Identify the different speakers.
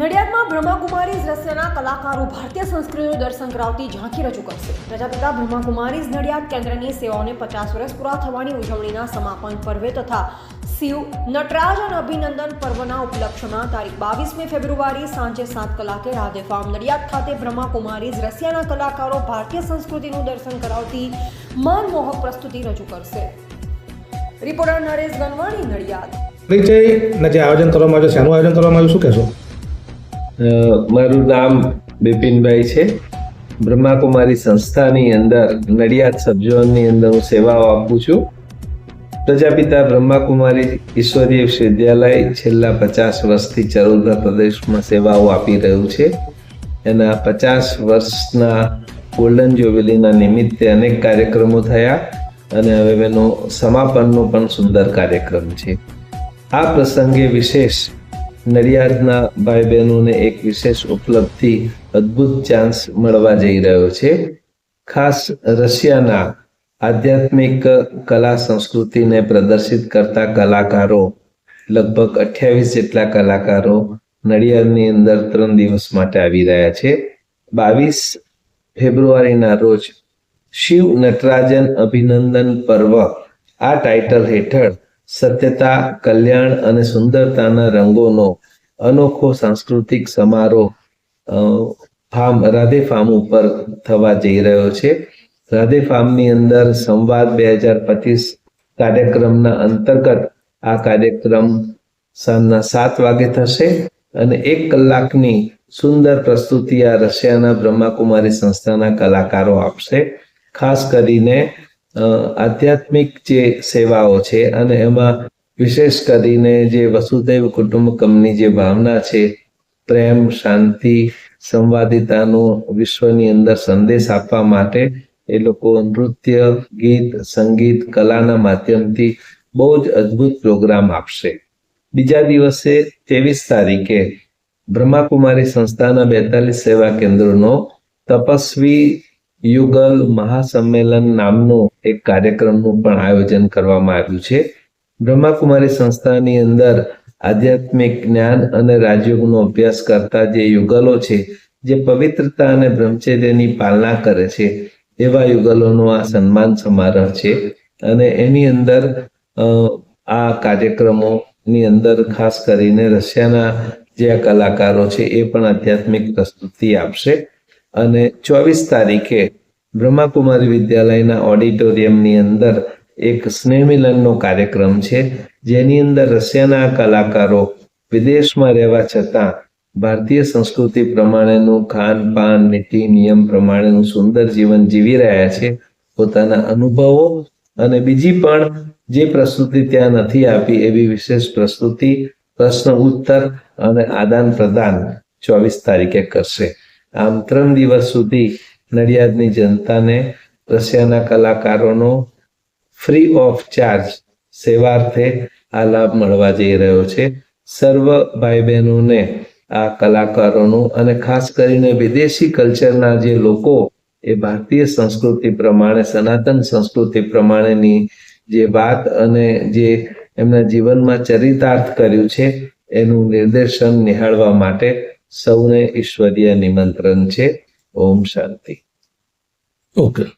Speaker 1: નડિયાદમાં બ્રહ્માકુમારીઝ રસ્યના કલાકારો ભારતીય સંસ્કૃતિનું દર્શન કરાવતી ઝાંખી રજૂ કરશે. પ્રજાપિતા બ્રહ્માકુમારીઝ નડિયાદ કેન્દ્રની સેવાઓને પચાસ વર્ષ પૂરા થવાની ઉજવણીના સમાપન પર્વે તથા શિવ, નટરાજ અને અભિનંદન પર્વના ઉપલક્ષમાં તારીખ બાવીસમી ફેબ્રુઆરી સાંજે સાત કલાકે રાધે ફાર્મ નડિયાદ ખાતે બ્રહ્માકુમારીઝ રશિયાના કલાકારો ભારતીય સંસ્કૃતિનું દર્શન કરાવતી મનમોહક પ્રસ્તુતિ રજૂ કરશે. રિપોર્ટર નરેશ ગનવાણી, નડિયાદ.
Speaker 2: આયોજન કરવામાં આવ્યું છે, શેનું આયોજન કરવામાં આવ્યું શું કહેશો?
Speaker 3: મારું નામ બિપિનભાઈ છે. બ્રહ્માકુમારી સંસ્થાની અંદર, નડિયાદ સબઝોનની અંદર હું સેવાઓ આપું છું. પ્રજાપિતા બ્રહ્માકુમારી ઈશ્વરીય વિશ્વવિદ્યાલય છેલ્લા પચાસ વર્ષથી ચરોદરા પ્રદેશમાં સેવાઓ આપી રહ્યું છે. એના પચાસ વર્ષના ગોલ્ડન જ્યુબિલીના નિમિત્તે અનેક કાર્યક્રમો થયા અને હવે એનો સમાપનનો પણ સુંદર કાર્યક્રમ છે. આ પ્રસંગે વિશેષ નડિયાદના ભાઈ બહેનોને એક વિશેષ ઉપલબ્ધિ, અદ્ભુત ચાન્સ મળવા જઈ રહ્યો છે. ખાસ રશિયાના આધ્યાત્મિક કલા સંસ્કૃતિને પ્રદર્શિત કરતા કલાકારો, લગભગ અઠ્યાવીસ જેટલા કલાકારો નડિયાદની અંદર ત્રણ દિવસ માટે આવી રહ્યા છે. બાવીસ ફેબ્રુઆરીના રોજ શિવ નટરાજન અભિનંદન પર્વ આ ટાઇટલ હેઠળ સત્યતા, કલ્યાણ અને સુંદરતાના રંગોનો અનોખો સાંસ્કૃતિક સમારોહ ફાર્મ, રાધે ફાર્મ ઉપર થવા જઈ રહ્યો છે. રાધે ફાર્મની અંદર સંવાદ બે હજાર પચીસ કાર્યક્રમના અંતર્ગત આ કાર્યક્રમ સાંજના સાત વાગે થશે અને એક કલાકની સુંદર પ્રસ્તુતિ આ રશિયાના બ્રહ્માકુમારી સંસ્થાના કલાકારો આપશે. ખાસ કરીને આધ્યાત્મિક જે સેવાઓ છે અને એમાં વિશેષ કરીને જે વસુદૈવ કુટુંબકમની જે ભાવના છે, પ્રેમ, શાંતિ, સંવાદિતાનો વિશ્વની અંદર સંદેશ આપવા માટે એ લોકો નૃત્ય, ગીત, સંગીત, કલાના માધ્યમથી બહુ જ અદ્ભુત પ્રોગ્રામ આપશે. બીજા દિવસે ત્રેવીસ તારીખે બ્રહ્માકુમારી સંસ્થાના બેતાલીસ સેવા કેન્દ્રોનો તપસ્વી યુગલ મહાસંમેલન નામનું એક કાર્યક્રમનું પણ આયોજન કરવામાં આવ્યું છે. બ્રહ્માકુમારી સંસ્થાની અંદર આધ્યાત્મિક જ્ઞાન અને રાજયોગનો અભ્યાસ કરતા જે યુગલો છે, જે પવિત્રતા અને બ્રહ્મચર્યની પાલના કરે છે, એવા યુગલોનો આ સન્માન સમારોહ છે. અને એની અંદર આ કાર્યક્રમોની અંદર ખાસ કરીને રશિયાના જે કલાકારો છે, એ પણ આધ્યાત્મિક પ્રસ્તુતિ આપશે. અને ચોવીસ તારીખે બ્રહ્માકુમારી વિદ્યાલયના ઓડિટોરિયમની અંદર એક સ્નેહમિલનનો કાર્યક્રમ છે, જેની અંદર રશિયાના કલાકારો વિદેશમાં રહેવા છતાં ભારતીય સંસ્કૃતિ પ્રમાણેનું ખાન પાન, નીતિ, નિયમ પ્રમાણેનું સુંદર જીવન જીવી રહ્યા છે, પોતાના અનુભવો અને બીજી પણ જે પ્રસ્તુતિ ત્યાં નથી આપી એવી વિશેષ પ્રસ્તુતિ, પ્રશ્ન ઉત્તર અને આદાન પ્રદાન ચોવીસ તારીખે કરશે. આમ ત્રણ દિવસ સુધી નડિયાદની જનતાને રશિયાના કલાકારોનો ફ્રી ઓફ ચાર્જ સેવાર્થે આ લાભ મળવા જઈ રહ્યો છે. સર્વ ભાઈ બહેનોને આ કલાકારોનું અને ખાસ કરીને વિદેશી કલ્ચરના જે લોકો એ ભારતીય સંસ્કૃતિ પ્રમાણે, સનાતન સંસ્કૃતિ પ્રમાણેની જે વાત અને જે એમના જીવનમાં ચરિતાર્થ કર્યું છે, એનું નિર્દેશન નિહાળવા માટે સૌને ઈશ્વરીય નિમંત્રણ છે. ઓમ શાંતિ.
Speaker 2: ઓકે.